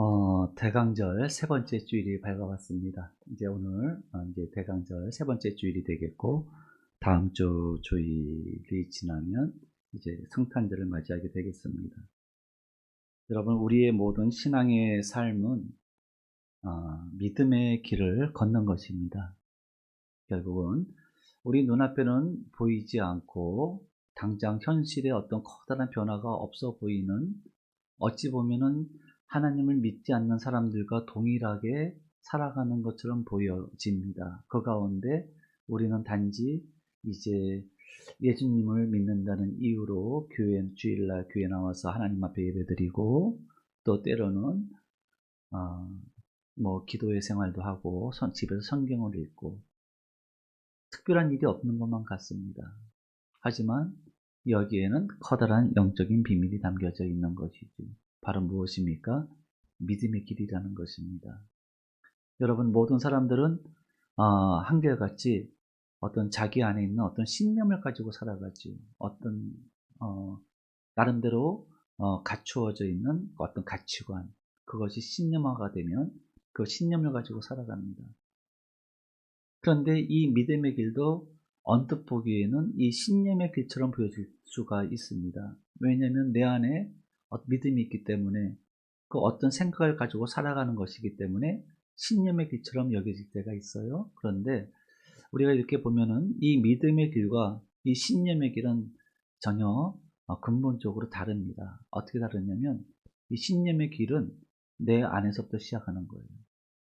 어, 대강절 세 번째 주일이 밝아왔습니다. 이제 오늘 어, 이제 대강절 세 번째 주일이 되겠고 다음 주 주일이 지나면 이제 성탄절을 맞이하게 되겠습니다. 여러분 우리의 모든 신앙의 삶은 어, 믿음의 길을 걷는 것입니다. 결국은 우리 눈앞에는 보이지 않고 당장 현실에 어떤 커다란 변화가 없어 보이는 어찌 보면은 하나님을 믿지 않는 사람들과 동일하게 살아가는 것처럼 보여집니다. 그 가운데 우리는 단지 이제 예수님을 믿는다는 이유로 교회 주일날 교회 나와서 하나님 앞에 예배드리고 또 때로는 어, 뭐 기도의 생활도 하고 선, 집에서 성경을 읽고 특별한 일이 없는 것만 같습니다. 하지만 여기에는 커다란 영적인 비밀이 담겨져 있는 것이죠. 바로 무엇입니까? 믿음의 길이라는 것입니다. 여러분 모든 사람들은 어, 한결같이 어떤 자기 안에 있는 어떤 신념을 가지고 살아가지 어떤 어, 나름대로 어, 갖추어져 있는 어떤 가치관 그것이 신념화가 되면 그 신념을 가지고 살아갑니다. 그런데 이 믿음의 길도 언뜻 보기에는 이 신념의 길처럼 보여질 수가 있습니다. 왜냐하면 내 안에 믿음이 있기 때문에 그 어떤 생각을 가지고 살아가는 것이기 때문에 신념의 길처럼 여겨질 때가 있어요. 그런데 우리가 이렇게 보면은 이 믿음의 길과 이 신념의 길은 전혀 어, 근본적으로 다릅니다. 어떻게 다르냐면 이 신념의 길은 내 안에서부터 시작하는 거예요.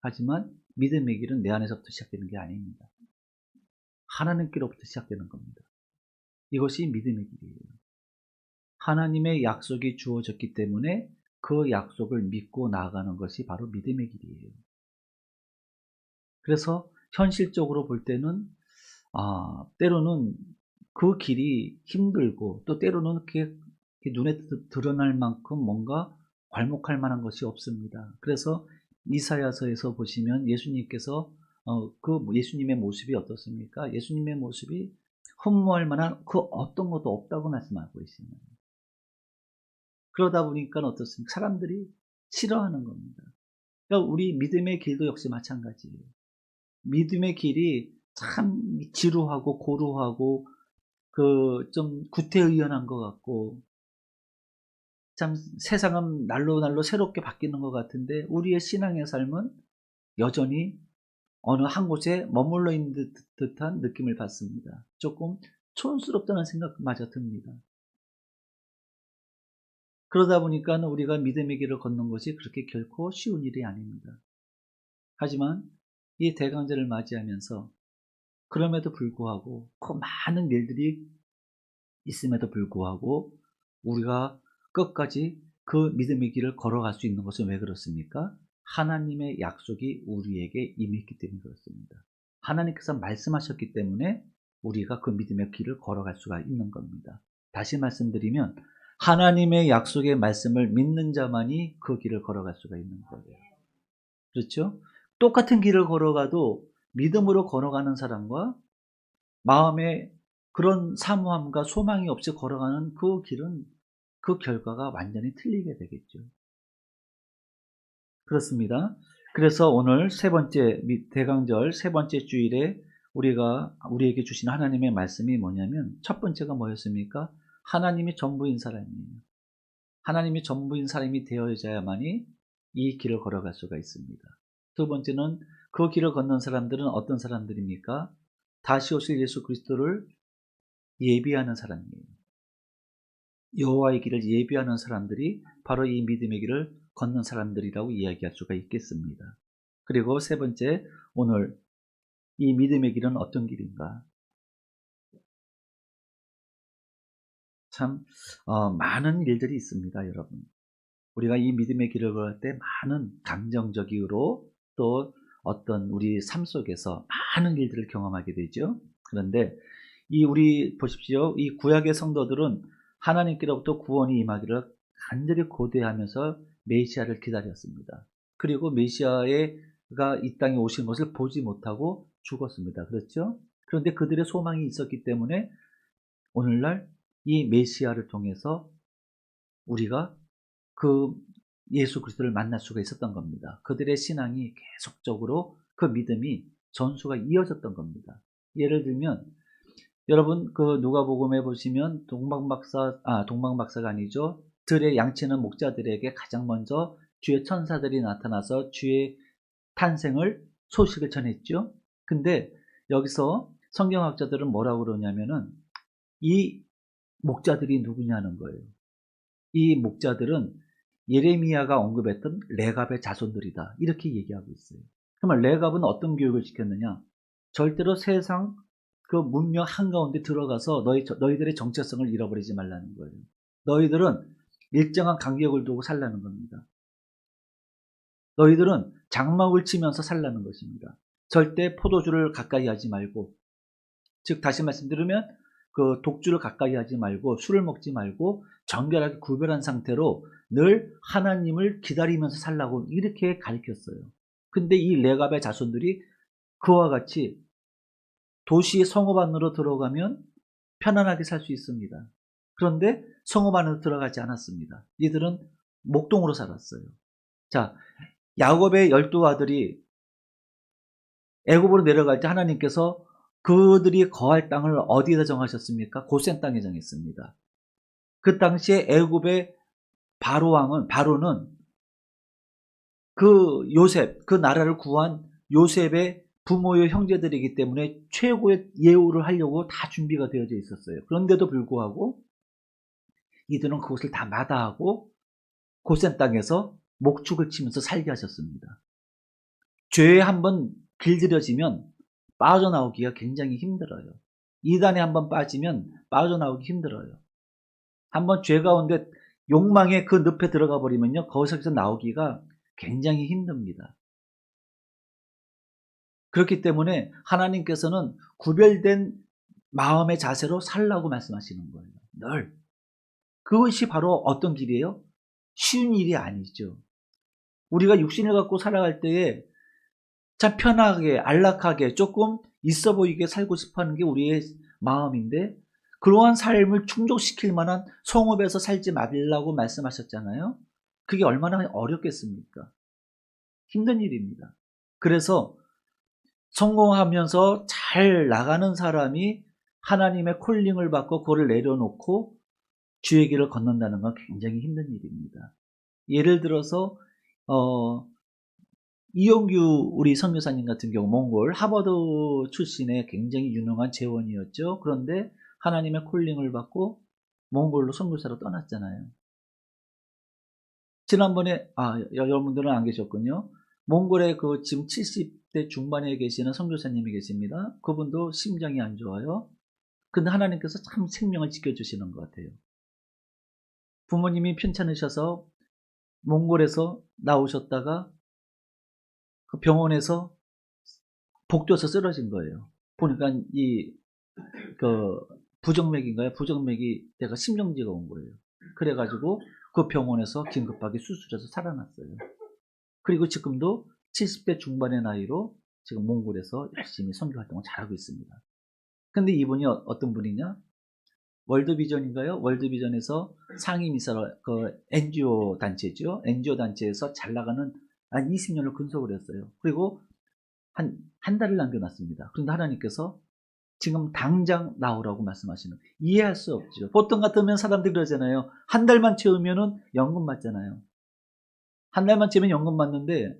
하지만 믿음의 길은 내 안에서부터 시작되는 게 아닙니다. 하나님께로부터 시작되는 겁니다. 이것이 믿음의 길이에요. 하나님의 약속이 주어졌기 때문에 그 약속을 믿고 나아가는 것이 바로 믿음의 길이에요. 그래서 현실적으로 볼 때는 아, 때로는 그 길이 힘들고 또 때로는 그게 눈에 드러날 만큼 뭔가 괄목할 만한 것이 없습니다. 그래서 이사야서에서 보시면 예수님께서 어, 그 예수님의 모습이 어떻습니까? 예수님의 모습이 흠모할 만한 그 어떤 것도 없다고 말씀하고 있습니다. 그러다 보니까 어떻습니까? 사람들이 싫어하는 겁니다. 그러니까 우리 믿음의 길도 역시 마찬가지예요. 믿음의 길이 참 지루하고 고루하고 그 좀 구태의연한 것 같고 참 세상은 날로 날로 새롭게 바뀌는 것 같은데 우리의 신앙의 삶은 여전히 어느 한 곳에 머물러 있는 듯한 느낌을 받습니다. 조금 촌스럽다는 생각마저 듭니다. 그러다 보니까 우리가 믿음의 길을 걷는 것이 그렇게 결코 쉬운 일이 아닙니다. 하지만 이 대강제를 맞이하면서 그럼에도 불구하고 그 많은 일들이 있음에도 불구하고 우리가 끝까지 그 믿음의 길을 걸어갈 수 있는 것은 왜 그렇습니까? 하나님의 약속이 우리에게 임했기 때문에 그렇습니다. 하나님께서 말씀하셨기 때문에 우리가 그 믿음의 길을 걸어갈 수가 있는 겁니다. 다시 말씀드리면 하나님의 약속의 말씀을 믿는 자만이 그 길을 걸어갈 수가 있는 거예요. 그렇죠? 똑같은 길을 걸어가도 믿음으로 걸어가는 사람과 마음에 그런 사모함과 소망이 없이 걸어가는 그 길은 그 결과가 완전히 틀리게 되겠죠. 그렇습니다. 그래서 오늘 세 번째 대강절 세 번째 주일에 우리가 우리에게 주신 하나님의 말씀이 뭐냐면 첫 번째가 뭐였습니까? 하나님이 전부인 사람이에요. 하나님이 전부인 사람이 되어야만이 이 길을 걸어갈 수가 있습니다. 두 번째는 그 길을 걷는 사람들은 어떤 사람들입니까? 다시 오실 예수 그리스도를 예비하는 사람이에요. 여호와의 길을 예비하는 사람들이 바로 이 믿음의 길을 걷는 사람들이라고 이야기할 수가 있겠습니다. 그리고 세 번째, 오늘 이 믿음의 길은 어떤 길인가? 참 어, 많은 일들이 있습니다, 여러분. 우리가 이 믿음의 길을 걸을 때 많은 감정적으로 또 어떤 우리 삶 속에서 많은 일들을 경험하게 되죠. 그런데 이 우리 보십시오. 이 구약의 성도들은 하나님께로부터 구원이 임하기를 간절히 고대하면서 메시아를 기다렸습니다. 그리고 메시아가 이 땅에 오신 것을 보지 못하고 죽었습니다. 그렇죠? 그런데 그들의 소망이 있었기 때문에 오늘날 이 메시아를 통해서 우리가 그 예수 그리스도를 만날 수가 있었던 겁니다. 그들의 신앙이 계속적으로 그 믿음이 전수가 이어졌던 겁니다. 예를 들면 여러분 그 누가복음에 보시면 동방박사 아 동방박사가 아니죠. 들의 양치는 목자들에게 가장 먼저 주의 천사들이 나타나서 주의 탄생을 소식을 전했죠. 근데 여기서 성경학자들은 뭐라고 그러냐면은 이 목자들이 누구냐는 거예요. 이 목자들은 예레미야가 언급했던 레갑의 자손들이다. 이렇게 얘기하고 있어요. 그러면 레갑은 어떤 교육을 시켰느냐? 절대로 세상 그 문명 한가운데 들어가서 너희, 너희들의 정체성을 잃어버리지 말라는 거예요. 너희들은 일정한 간격을 두고 살라는 겁니다. 너희들은 장막을 치면서 살라는 것입니다. 절대 포도주를 가까이 하지 말고, 즉, 다시 말씀드리면, 그 독주를 가까이 하지 말고, 술을 먹지 말고, 정결하게 구별한 상태로 늘 하나님을 기다리면서 살라고 이렇게 가르쳤어요. 근데 이 레갑의 자손들이 그와 같이 도시 성읍 안으로 들어가면 편안하게 살 수 있습니다. 그런데 성읍 안으로 들어가지 않았습니다. 이들은 목동으로 살았어요. 자, 야곱의 열두 아들이 애굽으로 내려갈 때 하나님께서 그들이 거할 땅을 어디에다 정하셨습니까? 고센 땅에 정했습니다. 그 당시에 애굽의 바로 왕은 바로는 그 요셉 그 나라를 구한 요셉의 부모의 형제들이기 때문에 최고의 예우를 하려고 다 준비가 되어져 있었어요. 그런데도 불구하고 이들은 그것을 다 마다하고 고센 땅에서 목축을 치면서 살게 하셨습니다. 죄에 한번 길들여지면 빠져나오기가 굉장히 힘들어요. 이단에 한번 빠지면 빠져나오기 힘들어요. 한번 죄 가운데 욕망의 그 늪에 들어가 버리면요. 거기서 나오기가 굉장히 힘듭니다. 그렇기 때문에 하나님께서는 구별된 마음의 자세로 살라고 말씀하시는 거예요. 늘. 그것이 바로 어떤 길이에요? 쉬운 일이 아니죠. 우리가 육신을 갖고 살아갈 때에 참 편하게, 안락하게, 조금 있어 보이게 살고 싶어 하는 게 우리의 마음인데, 그러한 삶을 충족시킬 만한 성읍에서 살지 말라고 말씀하셨잖아요. 그게 얼마나 어렵겠습니까? 힘든 일입니다. 그래서 성공하면서 잘 나가는 사람이 하나님의 콜링을 받고 그거를 내려놓고 주의 길을 걷는다는 건 굉장히 힘든 일입니다. 예를 들어서 어, 이용규 우리 선교사님 같은 경우 몽골 하버드 출신의 굉장히 유능한 재원이었죠. 그런데 하나님의 콜링을 받고 몽골로 선교사로 떠났잖아요. 지난번에 아 여러분들은 안 계셨군요. 몽골에 그 지금 70대 중반에 계시는 선교사님이 계십니다. 그분도 심장이 안 좋아요. 근데 하나님께서 참 생명을 지켜주시는 것 같아요. 부모님이 편찮으셔서 몽골에서 나오셨다가 그 병원에서 복도에서 쓰러진 거예요. 보니까 이 그 부정맥인가요? 부정맥이 내가 심정지가 온 거예요. 그래가지고 그 병원에서 긴급하게 수술해서 살아났어요. 그리고 지금도 70대 중반의 나이로 지금 몽골에서 열심히 선교 활동을 잘하고 있습니다. 근데 이분이 어- 어떤 분이냐? 월드비전인가요? 월드비전에서 상임이사로 그 NGO 단체죠. NGO 단체에서 잘 나가는 한 20년을 근속을 했어요. 그리고 한, 한 달을 남겨놨습니다. 그런데 하나님께서 지금 당장 나오라고 말씀하시는 이해할 수 없죠. 보통 같으면 사람들이 그러잖아요. 한 달만 채우면은 연금 받잖아요. 한 달만 채우면 연금 받는데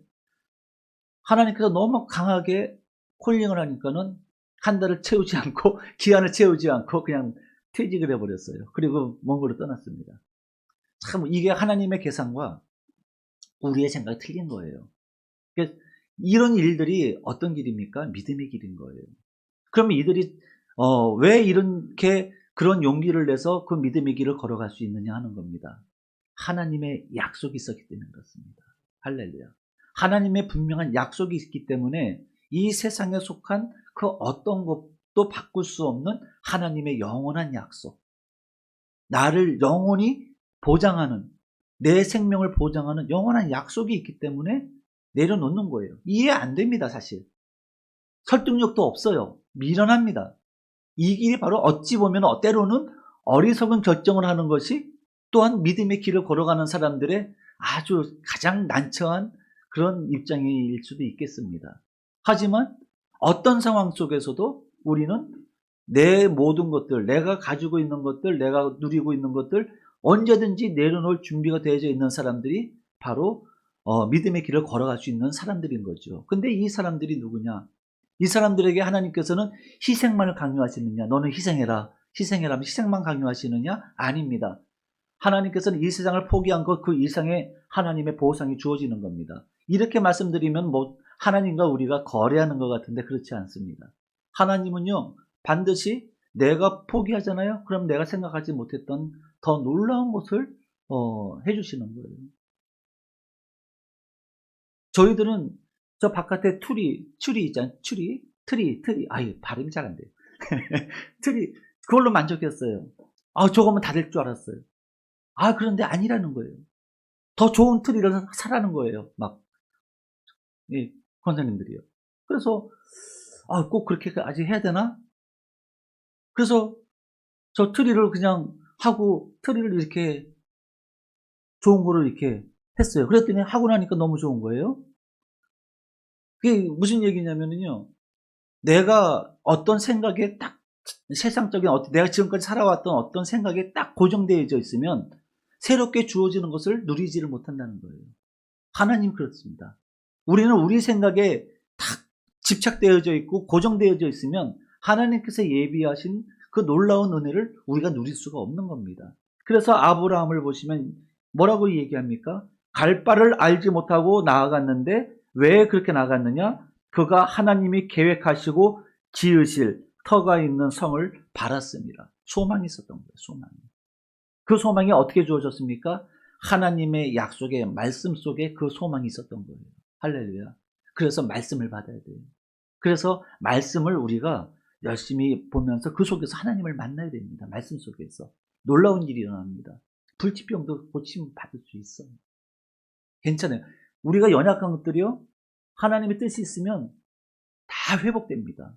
하나님께서 너무 강하게 콜링을 하니까는 한 달을 채우지 않고 기한을 채우지 않고 그냥 퇴직을 해버렸어요. 그리고 몽골로 떠났습니다. 참 이게 하나님의 계산과 우리의 생각이 틀린 거예요. 그러니까 이런 일들이 어떤 길입니까? 믿음의 길인 거예요. 그러면 이들이 어, 왜 이렇게 그런 용기를 내서 그 믿음의 길을 걸어갈 수 있느냐 하는 겁니다. 하나님의 약속이 있었기 때문에 그렇습니다. 할렐루야. 하나님의 분명한 약속이 있기 때문에 이 세상에 속한 그 어떤 것도 바꿀 수 없는 하나님의 영원한 약속. 나를 영원히 보장하는, 내 생명을 보장하는 영원한 약속이 있기 때문에 내려놓는 거예요. 이해 안 됩니다, 사실. 설득력도 없어요. 미련합니다. 이 길이 바로 어찌 보면 때로는 어리석은 결정을 하는 것이 또한 믿음의 길을 걸어가는 사람들의 아주 가장 난처한 그런 입장일 수도 있겠습니다. 하지만 어떤 상황 속에서도 우리는 내 모든 것들, 내가 가지고 있는 것들, 내가 누리고 있는 것들 언제든지 내려놓을 준비가 되어져 있는 사람들이 바로 어, 믿음의 길을 걸어갈 수 있는 사람들인 거죠. 근데 이 사람들이 누구냐? 이 사람들에게 하나님께서는 희생만을 강요하시느냐? 너는 희생해라. 희생해라. 희생만 강요하시느냐? 아닙니다. 하나님께서는 이 세상을 포기한 것 그 이상의 하나님의 보상이 주어지는 겁니다. 이렇게 말씀드리면 뭐 하나님과 우리가 거래하는 것 같은데 그렇지 않습니다. 하나님은요 반드시 내가 포기하잖아요. 그럼 내가 생각하지 못했던 더 놀라운 것을 어, 해주시는 거예요. 저희들은 저 바깥에 투리, 추리 있잖아요. 추리, 트리, 트리. 아유, 발음이 잘 안 돼요. 트리, 그걸로 만족했어요. 아, 저거면 다 될 줄 알았어요. 아, 그런데 아니라는 거예요. 더 좋은 트리를 사라는 거예요. 막, 이 권사님들이요. 그래서, 아, 꼭 그렇게 아직 해야 되나? 그래서 저 트리를 그냥 하고, 트리를 이렇게 좋은 거를 이렇게 했어요. 그랬더니 하고 나니까 너무 좋은 거예요. 그게 무슨 얘기냐면요. 내가 어떤 생각에 딱 세상적인 내가 지금까지 살아왔던 어떤 생각에 딱 고정되어져 있으면 새롭게 주어지는 것을 누리지를 못한다는 거예요. 하나님 그렇습니다. 우리는 우리 생각에 딱 집착되어져 있고 고정되어져 있으면 하나님께서 예비하신 그 놀라운 은혜를 우리가 누릴 수가 없는 겁니다. 그래서 아브라함을 보시면 뭐라고 얘기합니까? 갈 바를 알지 못하고 나아갔는데 왜 그렇게 나갔느냐? 그가 하나님이 계획하시고 지으실 터가 있는 성을 바랐습니다. 소망이 있었던 거예요, 소망이. 그 소망이 어떻게 주어졌습니까? 하나님의 약속의 말씀 속에 그 소망이 있었던 거예요. 할렐루야. 그래서 말씀을 받아야 돼요. 그래서 말씀을 우리가 열심히 보면서 그 속에서 하나님을 만나야 됩니다. 말씀 속에서. 놀라운 일이 일어납니다. 불치병도 고침 받을 수 있어요. 괜찮아요. 우리가 연약한 것들이요. 하나님의 뜻이 있으면 다 회복됩니다.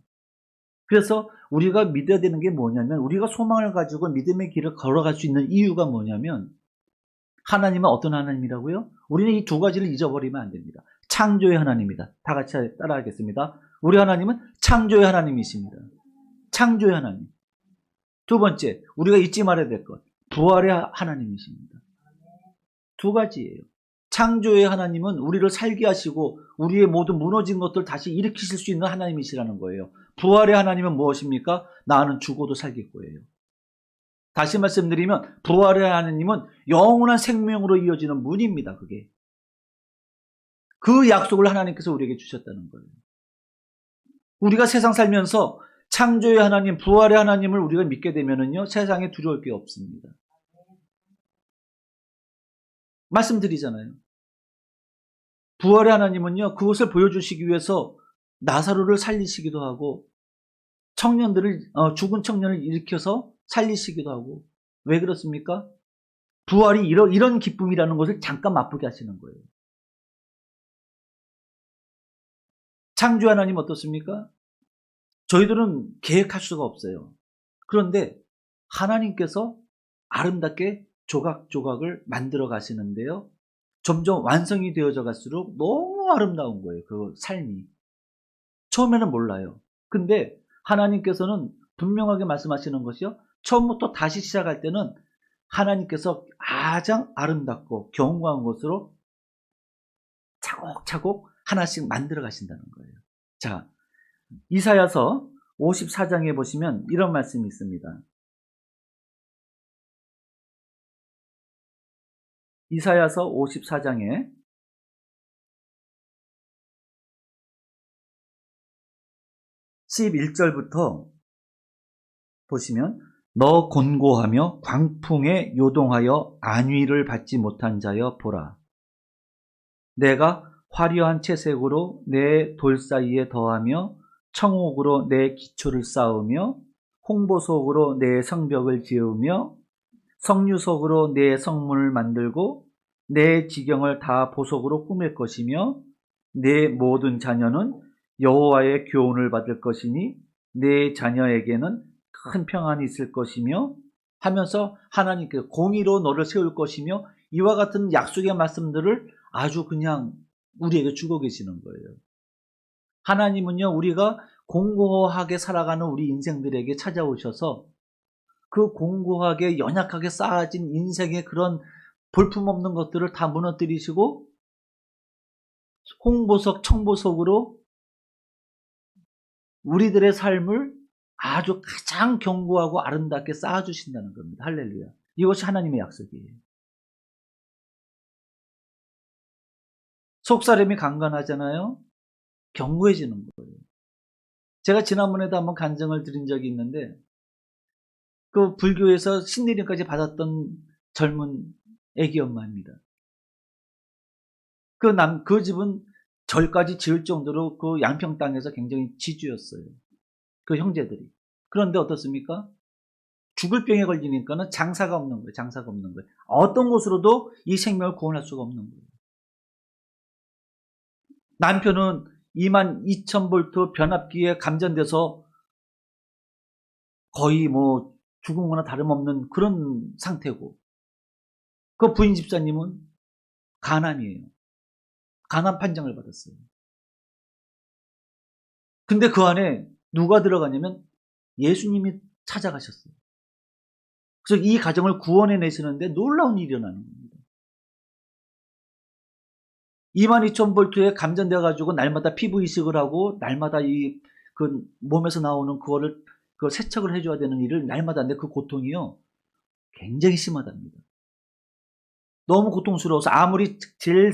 그래서 우리가 믿어야 되는 게 뭐냐면 우리가 소망을 가지고 믿음의 길을 걸어갈 수 있는 이유가 뭐냐면 하나님은 어떤 하나님이라고요? 우리는 이 두 가지를 잊어버리면 안 됩니다. 창조의 하나님이다. 다 같이 따라하겠습니다. 우리 하나님은 창조의 하나님이십니다. 창조의 하나님. 두 번째, 우리가 잊지 말아야 될 것. 부활의 하나님이십니다. 두 가지예요. 창조의 하나님은 우리를 살게 하시고 우리의 모든 무너진 것들 다시 일으키실 수 있는 하나님이시라는 거예요. 부활의 하나님은 무엇입니까? 나는 죽어도 살겠고예요. 다시 말씀드리면 부활의 하나님은 영원한 생명으로 이어지는 문입니다. 그게. 그 약속을 하나님께서 우리에게 주셨다는 거예요. 우리가 세상 살면서 창조의 하나님, 부활의 하나님을 우리가 믿게 되면은요, 세상에 두려울 게 없습니다. 말씀드리잖아요. 부활의 하나님은요, 그것을 보여주시기 위해서 나사로를 살리시기도 하고, 청년들을, 어, 죽은 청년을 일으켜서 살리시기도 하고, 왜 그렇습니까? 부활이 이런, 이런 기쁨이라는 것을 잠깐 맛보게 하시는 거예요. 창조 하나님 어떻습니까? 저희들은 계획할 수가 없어요. 그런데 하나님께서 아름답게 조각조각을 만들어 가시는데요. 점점 완성이 되어져 갈수록 너무 아름다운 거예요. 그 삶이. 처음에는 몰라요. 근데 하나님께서는 분명하게 말씀하시는 것이요. 처음부터 다시 시작할 때는 하나님께서 가장 아름답고 경고한 것으로 차곡차곡 하나씩 만들어 가신다는 거예요. 자, 이사야서 54장에 보시면 이런 말씀이 있습니다. 이사야서 54장에 11절부터 보시면 너 곤고하며 광풍에 요동하여 안위를 받지 못한 자여 보라. 내가 화려한 채색으로 내 돌 사이에 더하며 청옥으로 내 기초를 쌓으며 홍보석으로 내 성벽을 지으며 성류석으로 내 성문을 만들고 내 지경을 다 보석으로 꾸밀 것이며 내 모든 자녀는 여호와의 교훈을 받을 것이니 내 자녀에게는 큰 평안이 있을 것이며 하면서 하나님께 공의로 너를 세울 것이며 이와 같은 약속의 말씀들을 아주 그냥 우리에게 주고 계시는 거예요. 하나님은요, 우리가 공고하게 살아가는 우리 인생들에게 찾아오셔서 그 공고하게 연약하게 쌓아진 인생의 그런 볼품없는 것들을 다 무너뜨리시고 홍보석, 청보석으로 우리들의 삶을 아주 가장 견고하고 아름답게 쌓아주신다는 겁니다. 할렐루야. 이것이 하나님의 약속이에요. 속사람이 강간하잖아요. 견고해지는 거예요. 제가 지난번에도 한번 간증을 드린 적이 있는데 그 불교에서 신내림까지 받았던 젊은 애기 엄마입니다. 그 남, 그 집은 절까지 지을 정도로 그 양평 땅에서 굉장히 지주였어요. 그 형제들이. 그런데 어떻습니까? 죽을 병에 걸리니까는 장사가 없는 거예요. 장사가 없는 거예요. 어떤 곳으로도 이 생명을 구원할 수가 없는 거예요. 남편은 2만 2천 볼트 변압기에 감전돼서 거의 뭐 죽은 거나 다름없는 그런 상태고 그 부인 집사님은 가난이에요. 가난 판정을 받았어요. 근데 그 안에 누가 들어가냐면 예수님이 찾아가셨어요. 그래서 이 가정을 구원해 내시는데 놀라운 일이 일어나는 겁니다. 22,000볼트에 감전되어 가지고 날마다 피부 이식을 하고 날마다 이 그 몸에서 나오는 그거를 그 세척을 해줘야 되는 일을 날마다 하는데 그 고통이요 굉장히 심하답니다. 너무 고통스러워서 아무리 제일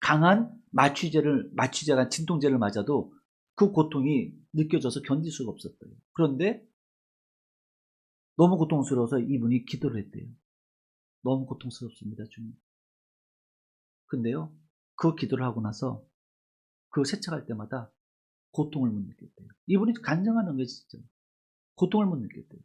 강한 마취제를 마취제가 진통제를 맞아도 그 고통이 느껴져서 견딜 수가 없었대요. 그런데 너무 고통스러워서 이분이 기도를 했대요. 너무 고통스럽습니다, 주님. 근데요, 그 기도를 하고 나서 그 세척할 때마다 고통을 못 느꼈대요. 이분이 간증하는 거예요, 진짜. 고통을 못 느꼈대요.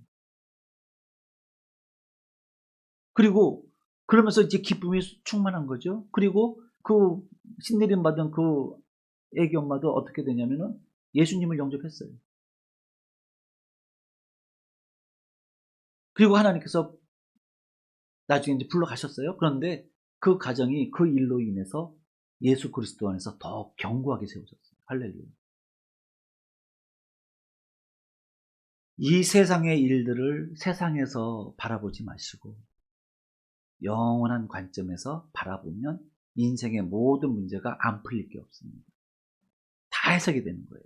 그리고 그러면서 이제 기쁨이 충만한 거죠. 그리고 그 신내림 받은 그 애기 엄마도 어떻게 되냐면은 예수님을 영접했어요. 그리고 하나님께서 나중에 이제 불러가셨어요. 그런데 그 가정이 그 일로 인해서 예수 그리스도 안에서 더 견고하게 세워졌어요. 할렐루야. 이 세상의 일들을 세상에서 바라보지 마시고 영원한 관점에서 바라보면 인생의 모든 문제가 안 풀릴 게 없습니다. 다 해석이 되는 거예요.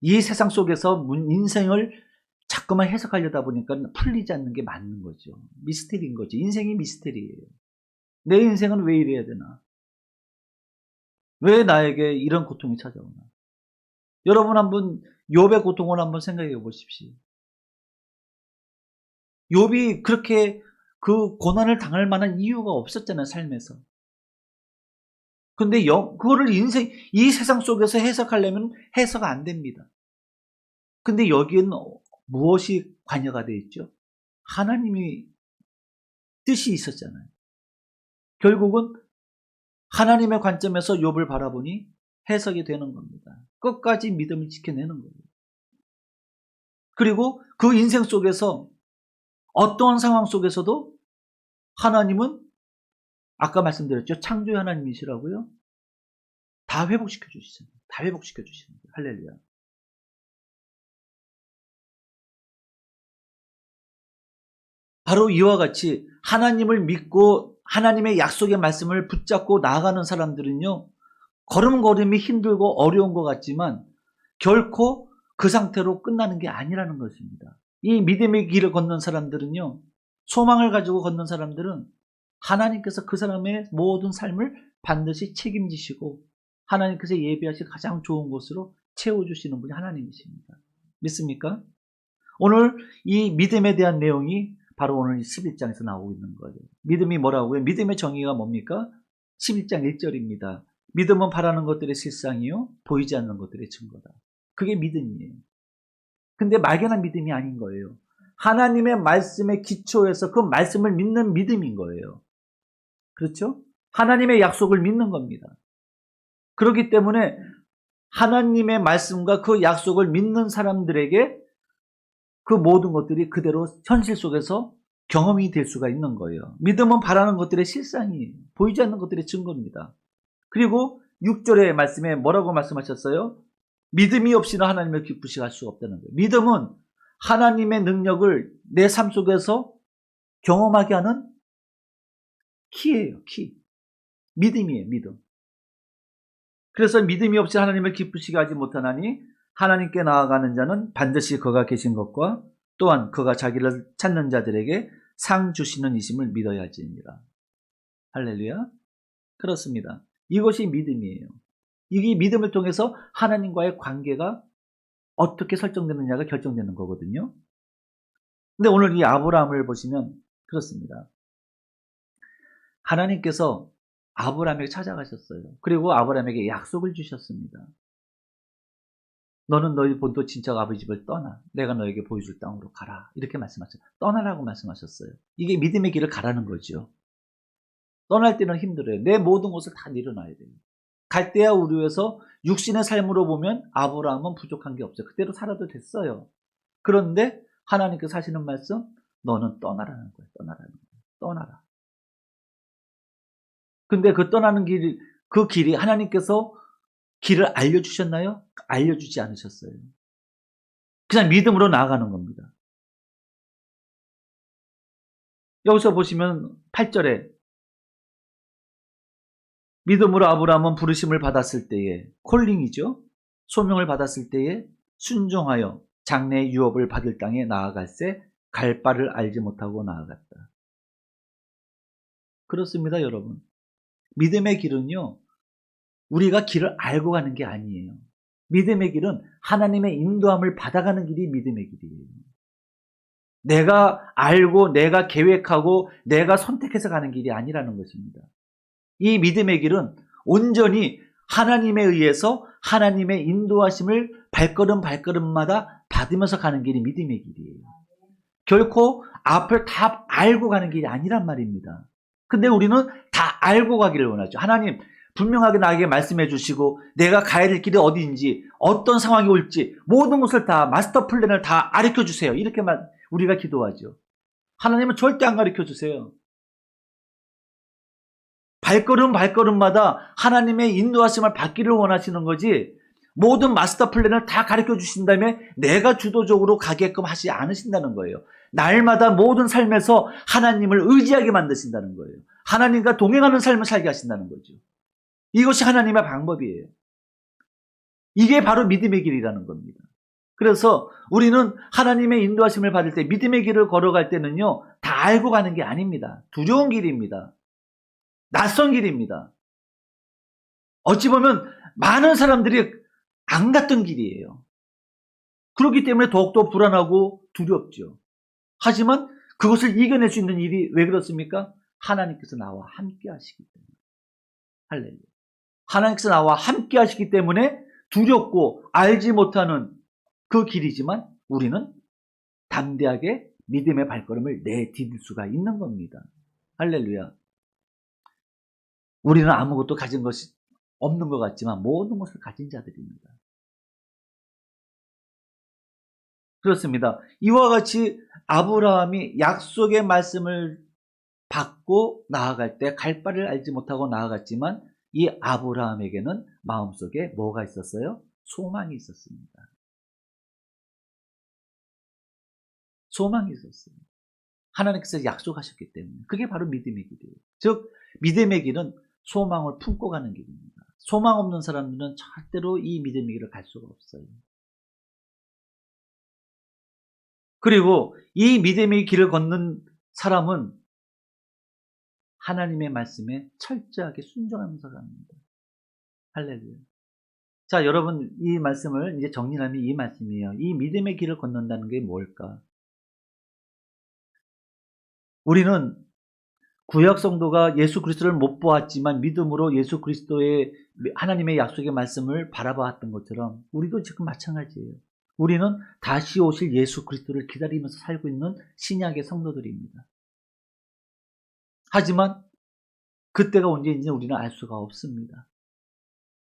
이 세상 속에서 문- 인생을 자꾸만 해석하려다 보니까 풀리지 않는 게 맞는 거죠. 미스테리인 거죠. 인생이 미스테리예요. 내 인생은 왜 이래야 되나? 왜 나에게 이런 고통이 찾아오나? 여러분 한번 욥의 고통을 한번 생각해 보십시오. 욥이 그렇게 그 고난을 당할 만한 이유가 없었잖아요, 삶에서. 근데 영, 그거를 인생, 이 세상 속에서 해석하려면 해석 안 됩니다. 근데 여기에는 무엇이 관여가 되어 있죠? 하나님이 뜻이 있었잖아요. 결국은 하나님의 관점에서 욥을 바라보니 해석이 되는 겁니다. 끝까지 믿음을 지켜내는 거예요. 그리고 그 인생 속에서 어떠한 상황 속에서도 하나님은 아까 말씀드렸죠. 창조의 하나님이시라고요. 다 회복시켜 주시잖아요. 다 회복시켜 주시는 거예요. 할렐루야. 바로 이와 같이 하나님을 믿고 하나님의 약속의 말씀을 붙잡고 나아가는 사람들은요, 걸음걸음이 힘들고 어려운 것 같지만 결코 그 상태로 끝나는 게 아니라는 것입니다. 이 믿음의 길을 걷는 사람들은요, 소망을 가지고 걷는 사람들은 하나님께서 그 사람의 모든 삶을 반드시 책임지시고 하나님께서 예비하실 가장 좋은 곳으로 채워주시는 분이 하나님이십니다. 믿습니까? 오늘 이 믿음에 대한 내용이 바로 오늘 11장에서 나오고 있는 거예요. 믿음이 뭐라고요? 믿음의 정의가 뭡니까? 11장 1절입니다. 믿음은 바라는 것들의 실상이요. 보이지 않는 것들의 증거다. 그게 믿음이에요. 근데 막연한 믿음이 아닌 거예요. 하나님의 말씀의 기초에서 그 말씀을 믿는 믿음인 거예요. 그렇죠? 하나님의 약속을 믿는 겁니다. 그렇기 때문에 하나님의 말씀과 그 약속을 믿는 사람들에게 그 모든 것들이 그대로 현실 속에서 경험이 될 수가 있는 거예요. 믿음은 바라는 것들의 실상이에요. 보이지 않는 것들의 증거입니다. 그리고 6절의 말씀에 뭐라고 말씀하셨어요? 믿음이 없이는 하나님을 기쁘시게 할 수가 없다는 거예요. 믿음은 하나님의 능력을 내 삶 속에서 경험하게 하는 키예요, 키. 믿음이에요, 믿음. 그래서 믿음이 없이 하나님을 기쁘시게 하지 못하나니 하나님께 나아가는 자는 반드시 그가 계신 것과 또한 그가 자기를 찾는 자들에게 상 주시는 이심을 믿어야 할지니라. 할렐루야. 그렇습니다. 이것이 믿음이에요. 이게 믿음을 통해서 하나님과의 관계가 어떻게 설정되느냐가 결정되는 거거든요. 근데 오늘 이 아브라함을 보시면 그렇습니다. 하나님께서 아브라함에게 찾아가셨어요. 그리고 아브라함에게 약속을 주셨습니다. 너는 너희 본토 친척 아버지 집을 떠나. 내가 너에게 보여줄 땅으로 가라. 이렇게 말씀하셨어요. 떠나라고 말씀하셨어요. 이게 믿음의 길을 가라는 거죠. 떠날 때는 힘들어요. 내 모든 것을 다 내려놔야 돼요. 갈대아 우르에서 육신의 삶으로 보면 아브라함은 부족한 게 없어요. 그대로 살아도 됐어요. 그런데 하나님께서 하시는 말씀, 너는 떠나라는 거예요. 떠나라는 거예요. 떠나라. 근데 그 떠나는 길, 그 길이 하나님께서 길을 알려주셨나요? 알려주지 않으셨어요. 그냥 믿음으로 나아가는 겁니다. 여기서 보시면 8절에 믿음으로 아브라함은 부르심을 받았을 때에 콜링이죠. 소명을 받았을 때에 순종하여 장래 유업을 받을 땅에 나아갈새 갈 바를 알지 못하고 나아갔다. 그렇습니다, 여러분. 믿음의 길은요, 우리가 길을 알고 가는 게 아니에요. 믿음의 길은 하나님의 인도함을 받아가는 길이 믿음의 길이에요. 내가 알고, 내가 계획하고, 내가 선택해서 가는 길이 아니라는 것입니다. 이 믿음의 길은 온전히 하나님에 의해서 하나님의 인도하심을 발걸음 발걸음마다 받으면서 가는 길이 믿음의 길이에요. 결코 앞을 다 알고 가는 길이 아니란 말입니다. 근데 우리는 다 알고 가기를 원하죠. 하나님, 분명하게 나에게 말씀해 주시고, 내가 가야 될 길이 어디인지, 어떤 상황이 올지, 모든 것을 다, 마스터 플랜을 다 가르쳐 주세요. 이렇게만 우리가 기도하죠. 하나님은 절대 안 가르쳐 주세요. 발걸음 발걸음마다 하나님의 인도하심을 받기를 원하시는 거지, 모든 마스터 플랜을 다 가르쳐 주신 다음에 내가 주도적으로 가게끔 하지 않으신다는 거예요. 날마다 모든 삶에서 하나님을 의지하게 만드신다는 거예요. 하나님과 동행하는 삶을 살게 하신다는 거죠. 이것이 하나님의 방법이에요. 이게 바로 믿음의 길이라는 겁니다. 그래서 우리는 하나님의 인도하심을 받을 때 믿음의 길을 걸어갈 때는요, 다 알고 가는 게 아닙니다. 두려운 길입니다. 낯선 길입니다. 어찌 보면 많은 사람들이 안 갔던 길이에요. 그렇기 때문에 더욱더 불안하고 두렵죠. 하지만 그것을 이겨낼 수 있는 일이 왜 그렇습니까? 하나님께서 나와 함께 하시기 때문에. 할렐루야. 하나님께서 나와 함께 하시기 때문에 두렵고 알지 못하는 그 길이지만 우리는 담대하게 믿음의 발걸음을 내디딜 수가 있는 겁니다. 할렐루야. 우리는 아무것도 가진 것이 없는 것 같지만 모든 것을 가진 자들입니다. 그렇습니다. 이와 같이 아브라함이 약속의 말씀을 받고 나아갈 때 갈 바를 알지 못하고 나아갔지만 이 아브라함에게는 마음속에 뭐가 있었어요? 소망이 있었습니다. 소망이 있었어요. 하나님께서 약속하셨기 때문에. 그게 바로 믿음의 길이에요. 즉, 믿음의 길은 소망을 품고 가는 길입니다. 소망 없는 사람들은 절대로 이 믿음의 길을 갈 수가 없어요. 그리고 이 믿음의 길을 걷는 사람은 하나님의 말씀에 철저하게 순종하면서 갑니다. 할렐루야. 자, 여러분, 이 말씀을 이제 정리하면 이 말씀이에요. 이 믿음의 길을 걷는다는 게 뭘까? 우리는 구약 성도가 예수 그리스도를 못 보았지만 믿음으로 예수 그리스도의 하나님의 약속의 말씀을 바라보았던 것처럼 우리도 지금 마찬가지예요. 우리는 다시 오실 예수 그리스도를 기다리면서 살고 있는 신약의 성도들입니다. 하지만 그때가 언제인지 우리는 알 수가 없습니다.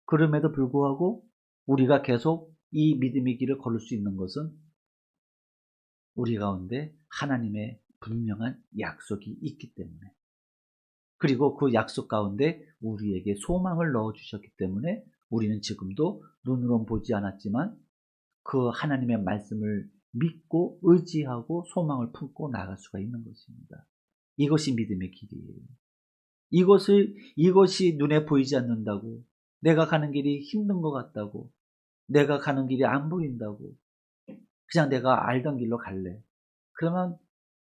그럼에도 불구하고 우리가 계속 이 믿음의 길을 걸을 수 있는 것은 우리 가운데 하나님의 분명한 약속이 있기 때문에 그리고 그 약속 가운데 우리에게 소망을 넣어 주셨기 때문에 우리는 지금도 눈으로 보지 않았지만 그 하나님의 말씀을 믿고 의지하고 소망을 품고 나갈 수가 있는 것입니다. 이것이 믿음의 길이에요. 이것을 이것이 눈에 보이지 않는다고 내가 가는 길이 힘든 것 같다고 내가 가는 길이 안 보인다고 그냥 내가 알던 길로 갈래. 그러면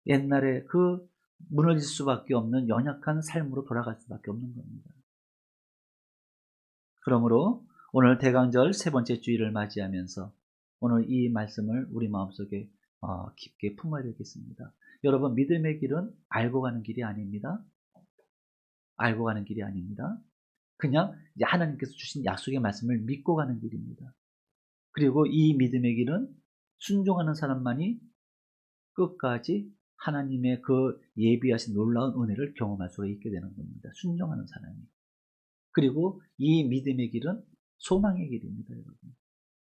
옛날에 그 무너질 수밖에 없는 연약한 삶으로 돌아갈 수밖에 없는 겁니다. 그러므로 오늘 대강절 세 번째 주일을 맞이하면서 오늘 이 말씀을 우리 마음속에 어, 깊게 품어야 되겠습니다. 여러분 믿음의 길은 알고 가는 길이 아닙니다. 알고 가는 길이 아닙니다. 그냥 하나님께서 주신 약속의 말씀을 믿고 가는 길입니다. 그리고 이 믿음의 길은 순종하는 사람만이 끝까지 하나님의 그 예비하신 놀라운 은혜를 경험할 수가 있게 되는 겁니다. 순종하는 사람이. 그리고 이 믿음의 길은 소망의 길입니다, 여러분.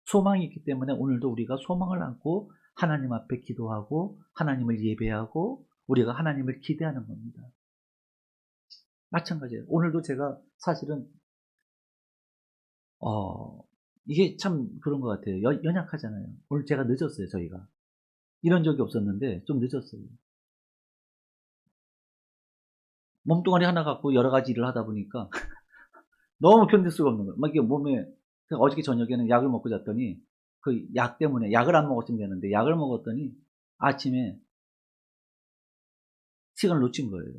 소망이 있기 때문에 오늘도 우리가 소망을 안고 하나님 앞에 기도하고 하나님을 예배하고 우리가 하나님을 기대하는 겁니다. 마찬가지예요. 오늘도 제가 사실은 어 이게 참 그런 것 같아요. 연, 연약하잖아요. 오늘 제가 늦었어요, 저희가. 이런 적이 없었는데 좀 늦었어요. 몸뚱아리 하나 갖고 여러 가지 일을 하다 보니까 너무 견딜 수가 없는 거예요. 막 이게 몸에 어저께 저녁에는 약을 먹고 잤더니 그 약 때문에 약을 안 먹었으면 되는데 약을 먹었더니 아침에 시간을 놓친 거예요.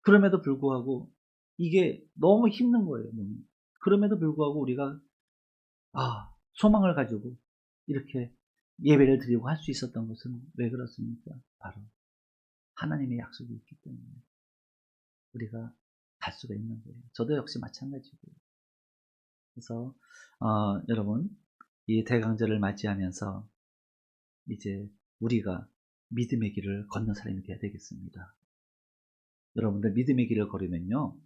그럼에도 불구하고 이게 너무 힘든 거예요. 몸이. 그럼에도 불구하고 우리가 아 소망을 가지고 이렇게 예배를 드리고 할 수 있었던 것은 왜 그렇습니까? 바로 하나님의 약속이 있기 때문에 우리가 갈 수가 있는 거예요. 저도 역시 마찬가지고요. 그래서 어, 여러분 이 대강절을 맞이하면서 이제 우리가 믿음의 길을 걷는 사람이 되어야 되겠습니다. 여러분들 믿음의 길을 걸으면요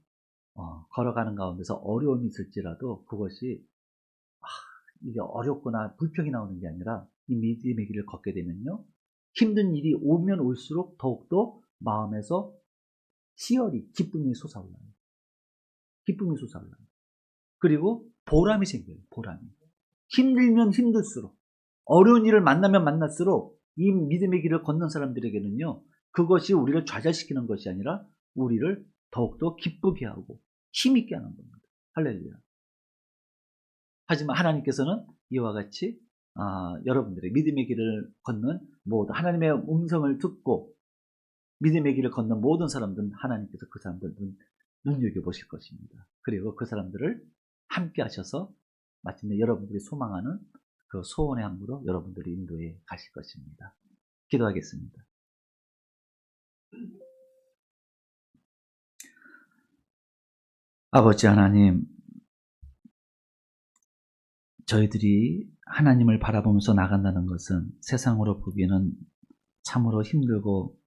어, 걸어가는 가운데서 어려움이 있을지라도 그것이 아, 이게 어렵거나 불평이 나오는 게 아니라 이 믿음의 길을 걷게 되면요 힘든 일이 오면 올수록 더욱더 마음에서 희열이 기쁨이 솟아올라요. 기쁨이 솟아올라요. 그리고 보람이 생겨요. 보람이. 힘들면 힘들수록 어려운 일을 만나면 만날수록 이 믿음의 길을 걷는 사람들에게는요 그것이 우리를 좌절시키는 것이 아니라 우리를 더욱더 기쁘게 하고 힘있게 하는 겁니다. 할렐루야. 하지만 하나님께서는 이와 같이 아, 여러분들의 믿음의 길을 걷는 모든 하나님의 음성을 듣고 믿음의 길을 걷는 모든 사람들은 하나님께서 그 사람들 눈, 눈여겨보실 것입니다. 그리고 그 사람들을 함께 하셔서 마침내 여러분들이 소망하는 그 소원의 항구로 여러분들이 인도해 가실 것입니다. 기도하겠습니다. 아버지 하나님, 저희들이 하나님을 바라보면서 나간다는 것은 세상으로 보기에는 참으로 힘들고